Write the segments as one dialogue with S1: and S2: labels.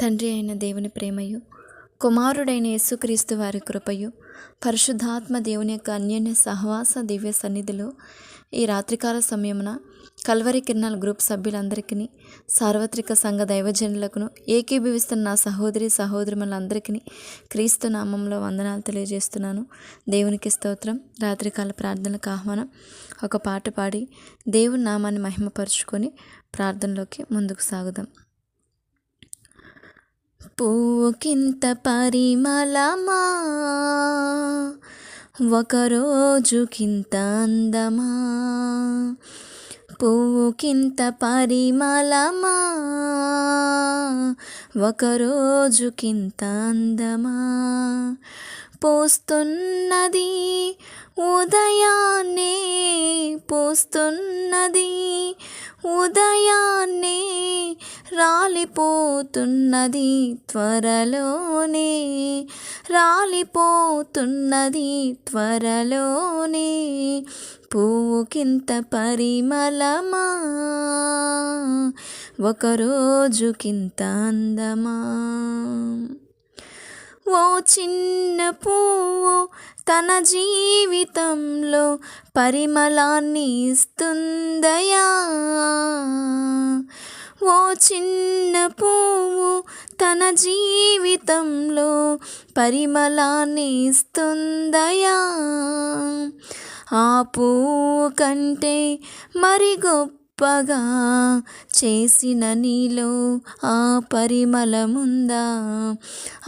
S1: తండ్రి అయిన దేవుని ప్రేమయు కుమారుడైన యేసుక్రీస్తు వారి కృపయు పరిశుద్ధాత్మ దేవుని యొక్క అన్యోన్య సహవాస దివ్య సన్నిధిలో ఈ రాత్రికాల సమయమున కల్వరి కిరణాల గ్రూప్ సభ్యులందరికీ సార్వత్రిక సంఘ దైవజనులకును ఏకీభవిస్తున్న నా సహోదరి సహోదరులందరికీ క్రీస్తు నామంలో వందనాలు తెలియజేస్తున్నాను. దేవునికి స్తోత్రం. రాత్రికాల ప్రార్థనలకు ఆహ్వానం. ఒక పాట పాడి దేవుని నామాన్ని మహిమపరుచుకొని ప్రార్థనలోకి ముందుకు సాగుదాం. పువ్వుకింత పరిమళమా? ఒకరోజుకింత అందమా? పువ్వుకింత పరిమళమా? ఒకరోజుకింత అందమా? పోస్తున్నది ఉదయాన్నే పోస్తున్నది ఉదయా రాలిపోతున్నది త్వరలోనే రాలిపోతున్నది త్వరలోనే పువ్వుకింత పరిమళమా ఒకరోజుకింత అందమా? ఓ చిన్న పువ్వు తన జీవితంలో పరిమళాన్ని ఇస్తుందయా? ఓ చిన్న పువ్వు తన జీవితంలో పరిమళాన్ని ఇస్తుందయా ఆ పువ్వు కంటే మరి గొప్పగా చేసిన నీలో ఆ పరిమళముందా?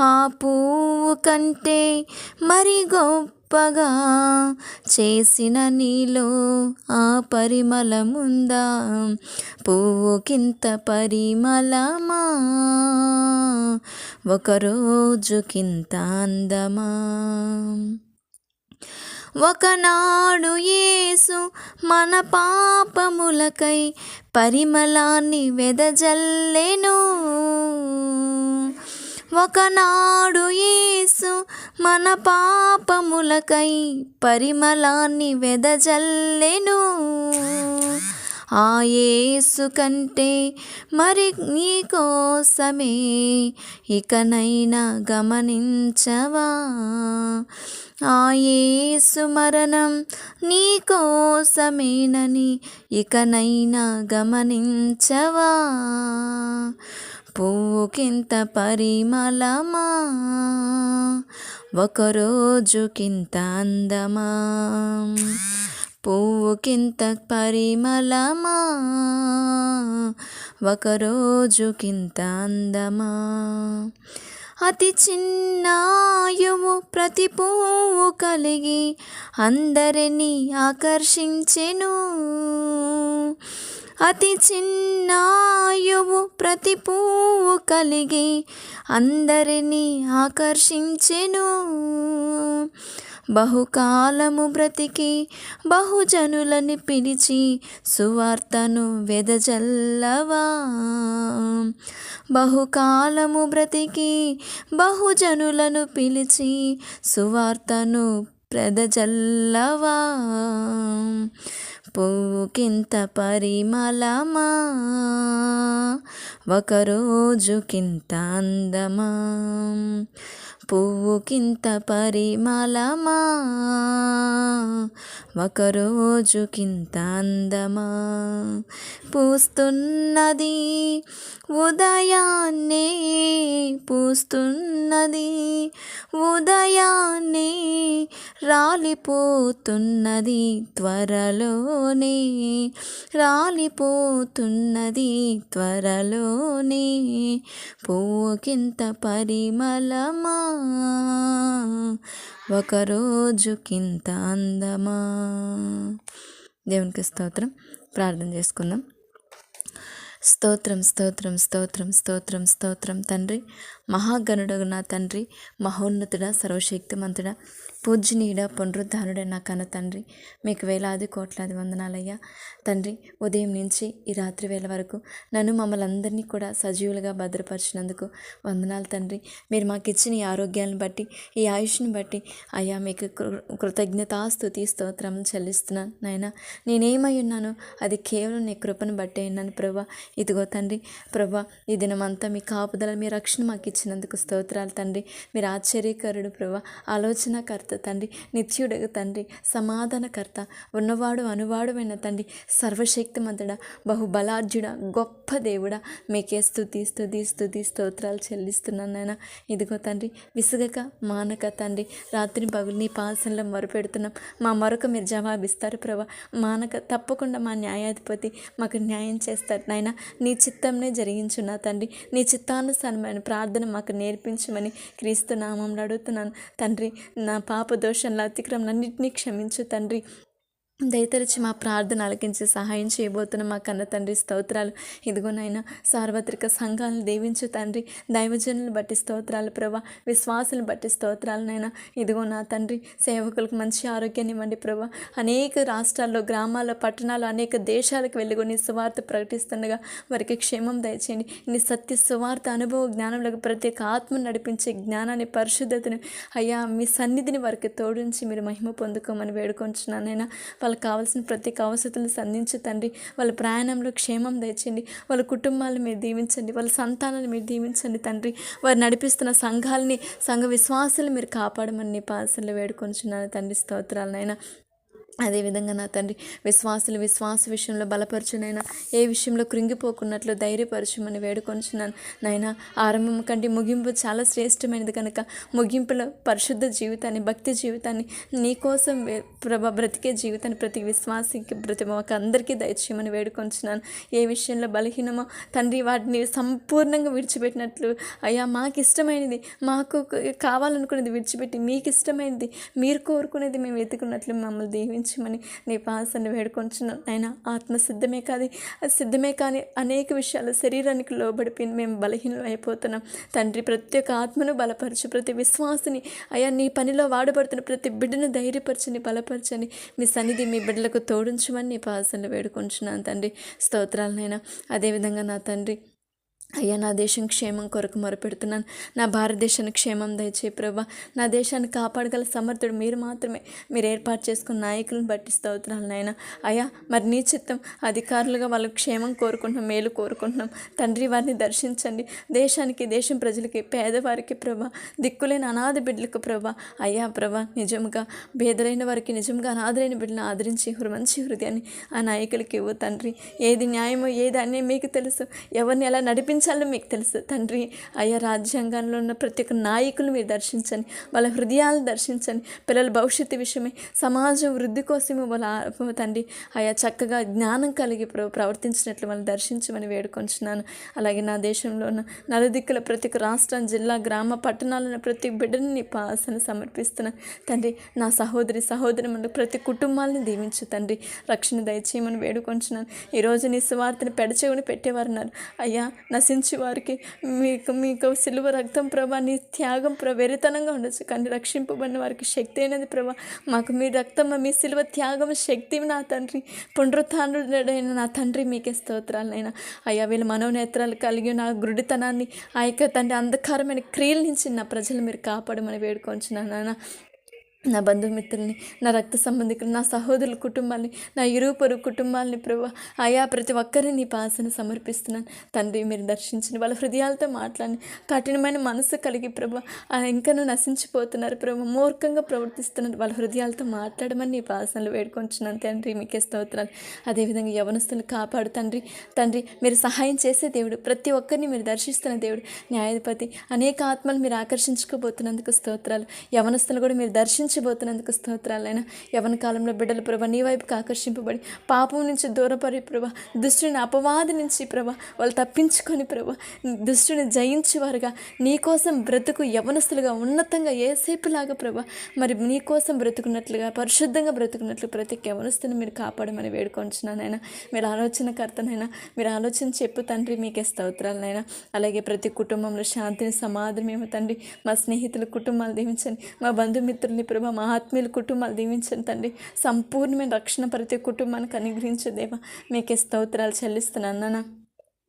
S1: ఆ పువ్వు కంటే మరి గొప్పగా చేసిన నీలో ఆ పరిమళముందా? పువ్వుకింత పరిమళమా? ఒకరోజుకింత అందమా? ఒకనాడు యేసు మన పాపములకై పరిమళాన్ని వెదజల్లెను. ఒకనాడు యేసు మన పాపములకై పరిమళాన్ని వెదజల్లెను. ఆ యేసు కంటే మరి నీ కోసమే ఇకనైనా గమనించవా? ఆ యేసు మరణం నీ కోసమేనని ఇకనైనా గమనించవా? పువ్వుకింత పరిమళమా? ఒకరోజుకింత అందమా? పువ్వుకింత పరిమళమా? ఒకరోజుకింత అందమా? అతి చిన్నాయువు ప్రతి పువ్వు కలిగి అందరినీ ఆకర్షించెను. అతి చిన్నాయువు ప్రతి పువ్వు కలిగి అందరినీ ఆకర్షించెను. బహుకాలము బ్రతికి బహుజనులని పిలిచి సువార్తను వెదజల్లవా? బహుకాలము బ్రతికి బహుజనులను పిలిచి సువార్తను ప్రదజల్లవా? పువ్వుకింత పరిమళమా? ఒకరోజుకింత అందమా? పువ్వుకింత పరిమళమా? ఒకరోజుకింత అందమా? పూస్తున్నది ఉదయాన్నే పూస్తున్నది ఉదయాన్నే రాలిపోతున్నది త్వరలోనే రాలిపోతున్నది త్వరలోనే. పువ్వుకింత పరిమళమా? ఒకరోజుకింత అందమా? దేవునికి స్తోత్రం. ప్రార్థన చేసుకుందాం. స్తోత్రం స్తోత్రం స్తోత్రం స్తోత్రం స్తోత్రం. తండ్రి మహాగణుడు నా తండ్రి మహోన్నతుడ సర్వశక్తిమంతుడ పూజనీయుడ పునరుద్ధానుడ నా కన్న తండ్రి మీకు వేలాది కోట్లాది వందనాలయ్యా. తండ్రి ఉదయం నుంచి ఈ రాత్రి వేళ వరకు నన్ను మమ్మల్ని అందరినీ కూడా సజీవులుగా భద్రపరిచినందుకు వందనాలు తండ్రి. మీరు మాకు ఇచ్చిన ఈ ఆరోగ్యాన్ని బట్టి ఈ ఆయుష్ని బట్టి అయ్యా మీకు కృ- కృతజ్ఞతాస్తుతి స్తోత్రం చెల్లిస్తున్నాను నాయన. నేనేమై ఉన్నాను అది కేవలం నీ కృపను బట్టే ఉన్నాను ప్రభా. ఇదిగో తండ్రి ప్రభా ఈ దినమంతా మీ కాపుదల మీ రక్షణ మాకు ఇచ్చినందుకు స్తోత్రాలు తండ్రి. మీరు ఆశ్చర్యకరుడు ప్రభా. ఆలోచనకర్త తండ్రి. నిత్యుడు తండ్రి. సమాధానకర్త. ఉన్నవాడు అనువాడుమైన తండ్రి. సర్వశక్తిమంతుడ బహుబలార్జుడ గొప్ప దేవుడా. మీకే స్థుతి స్థుతి స్థుతి స్తోత్రాలు చెల్లిస్తున్నాను నాయన. ఇదిగో తండ్రి విసుగక మానక తండ్రి. రాత్రి పగులు నీ పాసనలో మొరపెడుతున్నాం. మా మరొక మీరు జవాబిస్తారు ప్రభా. మానక తప్పకుండా మా న్యాయాధిపతి మాకు న్యాయం చేస్తారు నాయన. నీ చిత్తంనే జరిగించున్నా తండ్రి. నీ చిత్తానుసారమైన ప్రార్థన మాకు నేర్పించమని క్రీస్తు నామంలో అడుగుతున్నాను. తండ్రి నా పాప దోషంలో అతిక్రమలన్నింటినీ క్షమించు తండ్రి. దయతరిచి మా ప్రార్థన అలకించి సహాయం చేయబోతున్న మా కన్న తండ్రి స్తోత్రాలు. ఇదిగో నాయన సార్వత్రిక సంఘాలను దీవించు తండ్రి. దైవజనులు బట్టి స్తోత్రాలు ప్రభా. విశ్వాసులు బట్టి స్తోత్రాలు నాయన. ఇదిగో నా తండ్రి సేవకులకు మంచి ఆరోగ్యాన్ని ఇవ్వండి ప్రభా. అనేక రాష్ట్రాల్లో గ్రామాల్లో పట్టణాల్లో అనేక దేశాలకు వెళ్ళి నీ సువార్త ప్రకటిస్తుండగా వారికి క్షేమం దయచేయండి. నీ సత్య సువార్త అనుభవ జ్ఞానంలోకి ప్రత్యేక ఆత్మ నడిపించే జ్ఞానాన్ని పరిశుద్ధతను అయ్యా మీ సన్నిధిని వారికి తోడించి మీరు మహిమ పొందుకోమని వేడుకొంచున్నానైనా వాళ్ళకి కావాల్సిన ప్రతి అవసరతలు సంధించి తండ్రి వాళ్ళ ప్రయాణంలో క్షేమం దయచండి వాళ్ళ కుటుంబాలను మీరు దీవించండి. వాళ్ళ సంతానాన్ని మీరు దీవించండి తండ్రి. వారు నడిపిస్తున్న సంఘాలని సంఘ విశ్వాసాలు మీరు కాపాడమని నీ పాసలు చిన్న తండ్రి స్తోత్రాలనైనా అదేవిధంగా నా తండ్రి విశ్వాసులు విశ్వాస విషయంలో బలపరచునైనా ఏ విషయంలో కృంగిపోకున్నట్లు ధైర్యపరచమని వేడుకొంచున్నాను. నాయన ఆరంభం కంటే ముగింపు చాలా శ్రేష్టమైనది కనుక ముగింపులో పరిశుద్ధ జీవితాన్ని భక్తి జీవితాన్ని నీకోసం ప్రభ బ్రతికే జీవితాన్ని ప్రతి విశ్వాసికి ప్రతి మాకు అందరికీ దయచేయమని వేడుకొంచున్నాను. ఏ విషయంలో బలహీనమో తండ్రి వాటిని సంపూర్ణంగా విడిచిపెట్టినట్లు అయ్యా మాకు ఇష్టమైనది మాకు కావాలనుకునేది విడిచిపెట్టి మీకు ఇష్టమైనది మీరు కోరుకునేది మేము వెతుకున్నట్లు మమ్మల్ని దీవించి దీవించమని నీ పాసన్ని వేడుకొంచున్నాను ఆయన ఆత్మ సిద్ధమే కాదు అది సిద్ధమే కానీ అనేక విషయాలు శరీరానికి లోబడిపోయి మేము బలహీనం అయిపోతున్నాం. తండ్రి ప్రతి ఒక్క ఆత్మను బలపరచు. ప్రతి విశ్వాసిని అయ్యా నీ పనిలో వాడబడుతున్న ప్రతి బిడ్డను ధైర్యపరచని బలపరచని మీ సన్నిధి మీ బిడ్డలకు తోడించమని నీ పాసనలు వేడుకొంచున్నాను తండ్రి. స్తోత్రాలనైనా అదేవిధంగా నా తండ్రి అయ్యా నా దేశం క్షేమం కొరకు మొరపెడుతున్నాను. నా భారతదేశానికి క్షేమం దయచే ప్రభా. నా దేశాన్ని కాపాడగల సమర్థుడు మీరు మాత్రమే. మీరు ఏర్పాటు చేసుకున్న నాయకులను బట్టి స్తోత్రాలు నాయన. అయ్యా మరి నీ చిత్తం అధికారులుగా వాళ్ళు క్షేమం కోరుకుంటున్నాం మేలు కోరుకుంటున్నాం. తండ్రి వారిని దర్శించండి. దేశానికి దేశం ప్రజలకి పేదవారికి ప్రభా. దిక్కులేని అనాథ బిడ్డలకు ప్రభా. అయ్యా ప్రభా నిజంగా భేదలైన వారికి నిజంగా అనాథలైన బిడ్డలను ఆదరించి మంచి హృదయాన్ని ఆ నాయకులకి ఇవ్వు తండ్రి. ఏది న్యాయమో ఏది అన్నీ మీకు తెలుసు. ఎవరిని ఎలా నడిపి దర్శించాలని మీకు తెలుసు. తండ్రి అయ్యా రాజ్యాంగంలో ఉన్న ప్రతి ఒక్క నాయకులు మీరు దర్శించండి. వాళ్ళ హృదయాలను దర్శించండి. పిల్లల భవిష్యత్తు విషయమే సమాజం వృద్ధి కోసమే వాళ్ళ తండ్రి. అయ్యా చక్కగా జ్ఞానం కలిగి ప్రవర్తించినట్లు వాళ్ళని దర్శించమని వేడుకొంచున్నాను. అలాగే నా దేశంలో ఉన్న నలుదిక్కుల ప్రతి రాష్ట్రం జిల్లా గ్రామ పట్టణాలను ప్రతి బిడ్డని నీ పాసన సమర్పిస్తున్నాను తండ్రి నా సహోదరి సహోదరి మన ప్రతి కుటుంబాలను దీవించు తండ్రి. రక్షణ దయచేయమని వేడుకొంచున్నాను. ఈరోజు నీ సువార్తను పెడచెవుని పెట్టేవారున్నారు. అయ్యా నా నశించి వారికి మీకు మీకు సిలువ రక్తం ప్రభా నీ త్యాగం ప్ర వెరితనంగా ఉండొచ్చు. కానీ రక్షింపబడిన వారికి శక్తి అయినది ప్రభా. మాకు మీ రక్తం మీ సిలువ త్యాగం శక్తి నా తండ్రి. పునరుత్డైన నా తండ్రి మీకే స్తోత్రాలైనా అయ్యా వీళ్ళ మనోనేత్రాలు కలిగి నా గుడితనాన్ని ఆ యొక్క తండ్రి అంధకారమైన క్రియల నుంచి నా ప్రజలు మీరు కాపాడమని వేడుకొంచున్నాను నాన్న నా బంధుమిత్రుల్ని నా రక్త సంబంధికులు నా సహోదరుల కుటుంబాన్ని నా ఇరుపరు కుటుంబాలని ప్రభా ఆయా ప్రతి ఒక్కరిని నీ పాసన సమర్పిస్తున్నాను. తండ్రి మీరు దర్శించిన వాళ్ళ హృదయాలతో మాట్లాడి కఠినమైన మనసు కలిగి ప్రభా ఇంకనూ నశించిపోతున్నారు ప్రభా. మూర్ఖంగా ప్రవర్తిస్తున్నారు. వాళ్ళ హృదయాలతో మాట్లాడమని నీ పాసనలు వేడుకొంచున్నాను తండ్రి. మీకే స్తోత్రాలు. అదేవిధంగా యవనస్తులు కాపాడు తండ్రి. తండ్రి మీరు సహాయం చేసే దేవుడు ప్రతి ఒక్కరిని మీరు దర్శిస్తున్న దేవుడు. న్యాయాధిపతి అనేక ఆత్మలు మీరు ఆకర్షించుకోబోతున్నందుకు స్తోత్రాలు. యవనస్తులు కూడా మీరు దర్శించు ఆకర్షించబోతున్నందుకు స్తోత్రాలైనా. యవన కాలంలో బిడ్డల ప్రభ నీ వైపుకి ఆకర్షింపబడి పాపం నుంచి దూరపడి ప్రభ దుష్టుని అపవాది నుంచి ప్రభ వాళ్ళు తప్పించుకొని ప్రభ దుష్టుని జయించేవారుగా. నీకోసం బ్రతుకు యవనస్తులుగా ఉన్నతంగా ఏసేపులాగా ప్రభ మరి నీకోసం బ్రతుకున్నట్లుగా పరిశుద్ధంగా బ్రతుకున్నట్లు ప్రతి యవనస్తుని మీరు కాపాడమని వేడుకొంచున్నానైనా. మీరు ఆలోచనకర్తనైనా మీరు ఆలోచన చెప్పు తండ్రి మీకే స్తోత్రాలనైనా. అలాగే ప్రతి కుటుంబంలో శాంతిని సమాధానం ఏమో తండ్రి మా స్నేహితుల కుటుంబాలు దీవించండి. మా బంధుమిత్రుల్ని ప్రభా దేవ మా ఆత్మీయుల కుటుంబాలు దీవించండి తండ్రి. సంపూర్ణమైన రక్షణ ప్రతి కుటుంబానికి అనుగ్రహించు దేవా. మీకే స్తోత్రాలు చెల్లిస్తున్నాను నాన్న.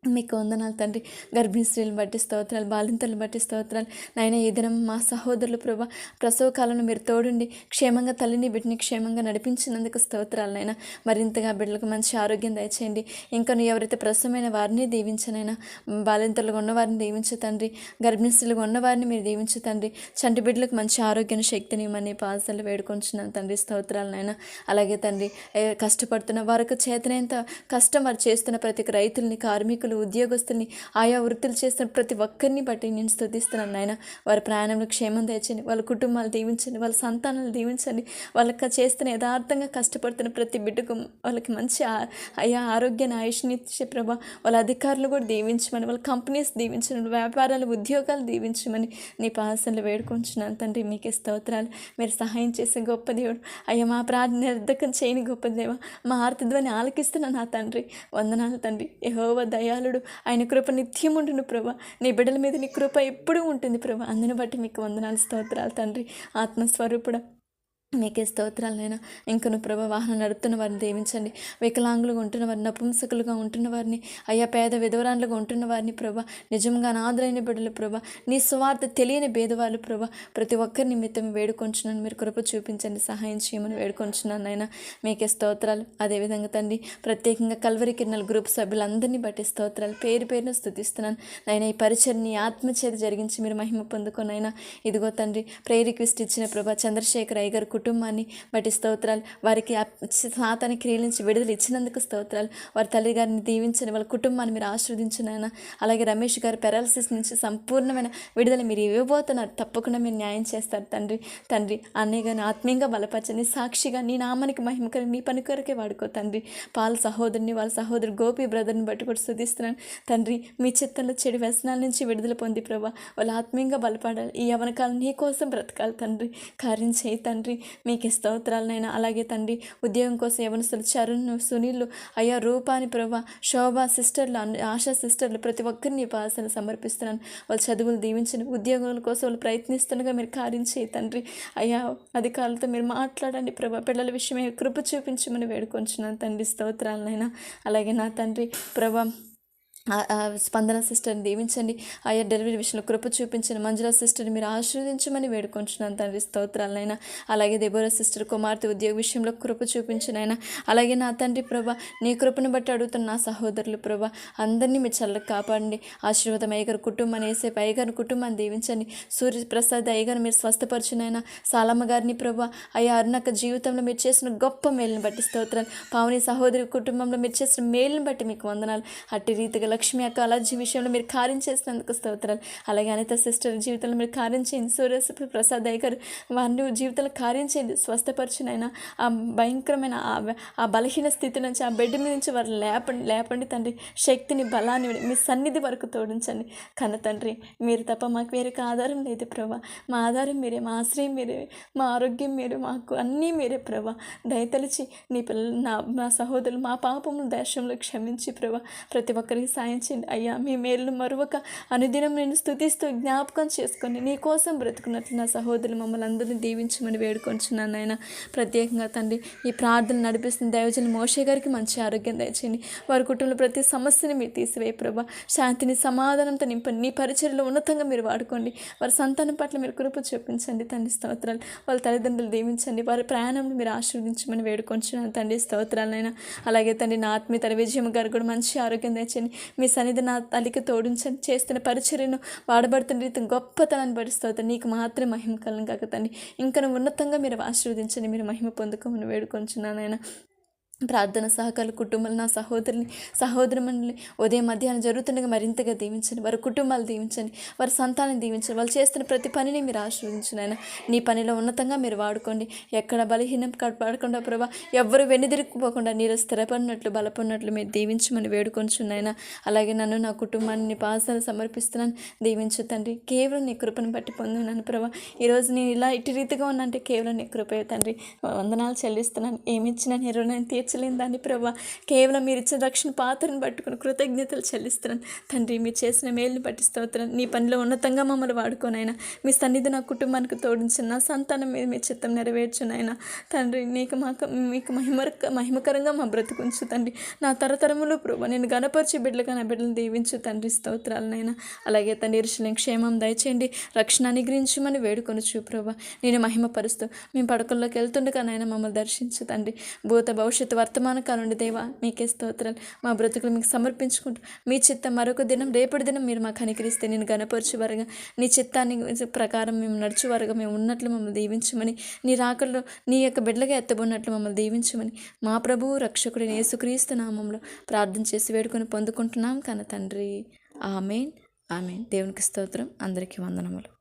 S1: మీకు వందనాలు తండ్రి. గర్భిణీ స్త్రీలను బట్టి స్తోత్రాలు బాలింతలను బట్టి స్తోత్రాలు. నాయన ఈ దినం మా సహోదరులు ప్రభా ప్రసవ కాలంలో మీరు తోడుండి క్షేమంగా తల్లిని బిడ్డని క్షేమంగా నడిపించినందుకు స్తోత్రాలు నాయన. మరింతగా బిడ్డలకు మంచి ఆరోగ్యం దయచేయండి. ఇంకా నువ్వు ఎవరైతే ప్రసవమైన వారిని దీవించనైనా బాలింతలుగా ఉన్నవారిని దీవించు తండ్రి. గర్భిణీ స్త్రీలుగా ఉన్నవారిని మీరు దీవించు తండ్రి. చంటి బిడ్డలకు మంచి ఆరోగ్యం శక్తిని ఇవ్వమని పాసలు వేడుకొంచున్నాను తండ్రి. స్తోత్రాలు నాయన. అలాగే తండ్రి కష్టపడుతున్న వారికి చేతనైనంత కష్టం వారు చేస్తున్న ప్రతి రైతుల్ని కార్మికులు ఉద్యోగస్తుల్ని ఆయా వృత్తులు చేస్తున్న ప్రతి ఒక్కరిని బట్టి నేను స్థుతిస్తున్నాను నాయన. వారి ప్రయాణంలో క్షేమం తెచ్చండి వాళ్ళ కుటుంబాలు దీవించండి. వాళ్ళ సంతానాలు దీవించండి. వాళ్ళకి చేస్తున్న యథార్థంగా కష్టపడుతున్న ప్రతి బిడ్డకు వాళ్ళకి మంచి ఆయా అయా ఆరోగ్యాన్ని ఆయుష్నిచ్చే ప్రభా వాళ్ళ అధికారులు కూడా దీవించమని వాళ్ళ కంపెనీస్ దీవించమని వ్యాపారాలు ఉద్యోగాలు దీవించమని నీ పాసనలు వేడుకుంటున్నాను. తండ్రి మీకే స్తోత్రాలు. మీరు సహాయం చేసే గొప్ప దేవుడు. అయ్యా మా ప్రార్థన నిర్ధకం చేయని గొప్ప దేవ. మా ఆర్తధ్వని ఆలకిస్తున్న నా తండ్రి. వందనాలు తండ్రి. యెహోవా దయాళుడు ఆయన కృప నిత్యం ఉండును ప్రభా. నీ బిడ్డల మీద నీ కృప ఎప్పుడూ ఉంటుంది ప్రభా. అందుని బట్టి మీకు వందనాలు స్తోత్రాలు తండ్రి. ఆత్మస్వరూపుడు. మీకే స్తోత్రాలైనా ఇంకను ప్రభ వాహనం నడుపుతున్న వారిని దీవించండి వికలాంగులుగా ఉంటున్న వారిని నపుంసకులుగా ఉంటున్న వారిని అయ్యా పేద విధవరాన్లుగా ఉంటున్న వారిని ప్రభ. నిజంగా నాదులైన బిడ్డలు ప్రభ. నీ స్వార్థ తెలియని భేదవాళ్ళు ప్రభ. ప్రతి ఒక్కరి నిమిత్తం వేడుకొంచున్నాను. మీరు కృప చూపించండి సహాయం చేయమని వేడుకొంచున్నాను అయినా మీకే స్తోత్రాలు. అదేవిధంగా తండ్రి ప్రత్యేకంగా కల్వరి కిరణాల గ్రూప్ సభ్యులందరినీ బట్టి స్తోత్రాలు. పేరు పేరును స్థుతిస్తున్నాను నైనా ఈ పరిచయని ఆత్మచేత జరిగించి మీరు మహిమ పొందుకోనైనా ఇదిగో తండ్రి ప్రేయర్ ఇచ్చిన ప్రభ చంద్రశేఖర్ అయ్యగారు గారి కుటుంబాన్ని బట్టి స్తోత్రాలు. వారికి సాతాని క్రియల నుంచి విడుదల ఇచ్చినందుకు స్తోత్రాలు. వారి తల్లి గారిని దీవించని వాళ్ళ కుటుంబాన్ని మీరు ఆశీర్వదించునైనా అలాగే రమేష్ గారి పెరాలసిస్ నుంచి సంపూర్ణమైన విడుదల మీరు ఇవ్వబోతున్నారు. తప్పకుండా మీరు న్యాయం చేస్తారు తండ్రి. తండ్రి అన్నయ్య గారిని ఆత్మీయంగా బలపరచని సాక్షిగా నీ నామానికి మహిమకరి నీ పని కొరకే వాడుకో తండ్రి. పాల సహోదరుని వాళ్ళ సహోదరు గోపి బ్రదర్ని బట్టి కూడా శుద్ధిస్తున్నాను తండ్రి మీ చిత్తంలో చెడు వ్యసనాల నుంచి విడుదల పొంది ప్రభా. వాళ్ళు ఆత్మీయంగా బలపడాలి. ఈ యవనకాలం నీ కోసం బ్రతకాలి తండ్రి. కార్యం చేయి తండ్రి. మీకు స్తోత్రాలనైనా అలాగే తండ్రి ఉద్యోగం కోసం యవనస్తులు చరుణ్ సునీల్ అయ్యా రూపాని ప్రభా శోభ సిస్టర్లు ఆశా సిస్టర్లు ప్రతి ఒక్కరిని పాసలు సమర్పిస్తున్నాను. వాళ్ళ చదువులు దీవించిన. ఉద్యోగాల కోసం వాళ్ళు ప్రయత్నిస్తుండగా మీరు కారించే తండ్రి. అయ్యా అధికారులతో మీరు మాట్లాడండి ప్రభా. పిల్లల విషయమే కృప చూపించమని వేడుకొంచున్నాను తండ్రి. స్తోత్రాలనైనా. అలాగే నా తండ్రి ప్రభా స్పందన సిస్టర్ని దీవించండి. ఆయా డెలివరీ విషయంలో కృప చూపించిన మంజుల సిస్టర్ని మీరు ఆశీర్వదించమని వేడుకుంటున్నాను తండ్రి. స్తోత్రాలైనా అలాగే దెబోరా సిస్టర్ కుమార్తె ఉద్యోగ విషయంలో కృప చూపించినైనా. అలాగే నా తండ్రి ప్రభ నీ కృపను బట్టి అడుగుతున్న నా సహోదరులు ప్రభ అందరినీ మీరు చల్లగా కాపాడండి. ఆశీర్వాదం అయ్యగారు కుటుంబాన్ని వేసే అయ్యగారి కుటుంబాన్ని దీవించండి. సూర్యప్రసాద్ అయ్యగారు మీరు స్వస్థపరచునైనా. సాలమ్మ గారిని ప్రభ అయ్యా అరుణక్క జీవితంలో మీరు చేసిన గొప్ప మేలుని బట్టి స్తోత్రాలు. పావని సహోదరి కుటుంబంలో మీరు చేసిన మేలుని బట్టి మీకు వందనాలు. అట్టి రీతిగా లక్ష్మి అక్క అలాజీ విషయంలో మీరు కార్యం చేసినందుకు స్తోత్రాలు. అలాగే అనిత సిస్టర్ జీవితంలో మీరు కార్యం చేయండి. సూర్య ప్రసాద్ అయ్య గారు వారిని జీవితంలో కార్యం చేయండి. స్వస్థపరచునైనా ఆ భయంకరమైన ఆ- బలహీన స్థితి నుంచి ఆ బెడ్ మీద నుంచి వారు లేపండి. లేపండి తండ్రి. శక్తిని బలాన్ని మీ సన్నిధి వరకు తోడించండి. కన్న తండ్రి మీరు తప్ప మాకు వేరే ఆధారం లేదు ప్రభా. మా ఆధారం మీరే మా ఆశ్రయం మీరే మా ఆరోగ్యం మీరే మాకు అన్నీ మీరే ప్రభా. దయతలిచి నీ పిల్లలు నా మా సహోదరులు మా పాపము దేశంలో క్షమించి ప్రభా. ప్రతి ఒక్కరికి సాయం చేయండి అయ్యా మీ మేలు మరొక అనుదినం నేను స్థుతిస్తూ జ్ఞాపకం చేసుకొని నీ కోసం బ్రతుకున్నట్లు నా సహోదరులు మమ్మల్ని అందరినీ దీవించమని వేడుకొంచున్నాను నాయన. ప్రత్యేకంగా తండ్రి ఈ ప్రార్థన నడిపిస్తున్న దైవజన మోషే గారికి మంచి ఆరోగ్యం దయచేయండి. వారి కుటుంబంలో ప్రతి సమస్యని మీరు తీసివేయ ప్రభా. శాంతిని సమాధానంతో నింపండి నీ పరిచయలో ఉన్నతంగా మీరు వాడుకోండి. వారి సంతానం పట్ల మీరు కృప చూపించండి. తండ్రి స్తోత్రాలు. వాళ్ళ తల్లిదండ్రులు దీవించండి. వారి ప్రయాణంలో మీరు ఆశీర్వదించమని వేడుకొంచున్నాను. తండ్రి స్తోత్రాలైనా అలాగే తండ్రి నా ఆత్మీయ తల విజయం గారు కూడా మంచి ఆరోగ్యం తెచ్చండి మీ సన్నిధి నా తల్లికి తోడించని చేస్తున్న పరిచర్యను వాడబడుతున్న రీతి గొప్పతనాన్ని బట్టి నీకు మాత్రమే మహిమ కలం కాక తండ్రి. ఇంకా ఉన్నతంగా మీరు ఆశీర్వదించండి. మీరు మహిమ పొందుకోమని వేడుకొంచున్నాను ఆయన ప్రార్థన సహకారులు కుటుంబాలు నా సహోదరుని సహోదరుమని ఉదయం మధ్యాహ్నం జరుగుతుండగా మరింతగా దీవించండి. వారి కుటుంబాలు దీవించండి. వారి సంతానం దీవించండి. వాళ్ళు చేస్తున్న ప్రతి పనిని మీరు ఆశీర్వదించండి ఆయన నీ పనిలో ఉన్నతంగా మీరు వాడుకోండి. ఎక్కడ బలహీనం పడకుండా ప్రభా ఎవ్వరు వెనుదిరిగిపోకుండా నీరు స్థిరపడినట్లు బలపడినట్లు మీరు దీవించమని వేడుకొంచున్నాయన అలాగే నన్ను నా కుటుంబాన్ని నీ పాసాలు సమర్పిస్తున్నాను. దీవించు తండ్రి. కేవలం నీ కృపను బట్టి పొందినాను ప్రభా. ఈరోజు నేను ఇలా ఇటు రీతిగా ఉన్నంటే కేవలం నీ కృపే తండ్రి. వందనాలు చెల్లిస్తున్నాను. ఏమి ఇచ్చినా నీ రుణాన్ని తీర్చలేని దాన్ని ప్రభా. కేవలం మీరు ఇచ్చిన రక్షణ పాత్రను పట్టుకుని కృతజ్ఞతలు చెల్లిస్తున్నాను. తండ్రి మీరు చేసిన మేలుని బట్టి స్తోత్రం. నీ పనిలో ఉన్నతంగా మమ్మల్ని వాడుకోనైనా మీ సన్నిధి నా కుటుంబానికి తోడించిన సంతానం మీద మీ చిత్తం నెరవేర్చునైనా తండ్రి నీకు మాకు మీకు మహిమ మహిమకరంగా మా బ్రతుకుంచు తండ్రి. నా తరతరములు ప్రభా నేను గణపరిచి బిడ్డలుగా నా బిడ్డలను దీవించు తండ్రి స్తోత్రాలనైనా అలాగే తండ్రి ఇరుషులేం క్షేమం దయచేయండి. రక్షణ అనుగ్రహించమని వేడుకొని ప్రభా. నేను మహిమపరుస్తూ మేము పడకల్లోకి వెళ్తుండగా నాయన మమ్మల్ని దర్శించు తండ్రి. భూత భవిష్యత్తు వర్తమాన కాలండి దేవా మీకే స్తోత్రాలు. మా బ్రతుకులు మీకు సమర్పించుకుంటూ మీ చిత్తం మరొక దినం రేపటి దినం మీరు మాకు అనుకరిస్తే నేను గనపరచువారుగా నీ చిత్తాన్ని ప్రకారం మేము నడుచువారుగా మేము ఉన్నట్లు మమ్మల్ని దీవించమని నీ రాకల్లో నీ యొక్క బిడ్డలుగా ఎత్తబడినట్లు మమ్మల్ని దీవించమని మా ప్రభువు రక్షకుడిని యేసుక్రీస్తు నామంలో ప్రార్థన చేసి వేడుకొని పొందుకుంటున్నాం. కన తండ్రి. ఆమెన్. ఆమెన్. దేవునికి స్తోత్రం. అందరికీ వందనములు.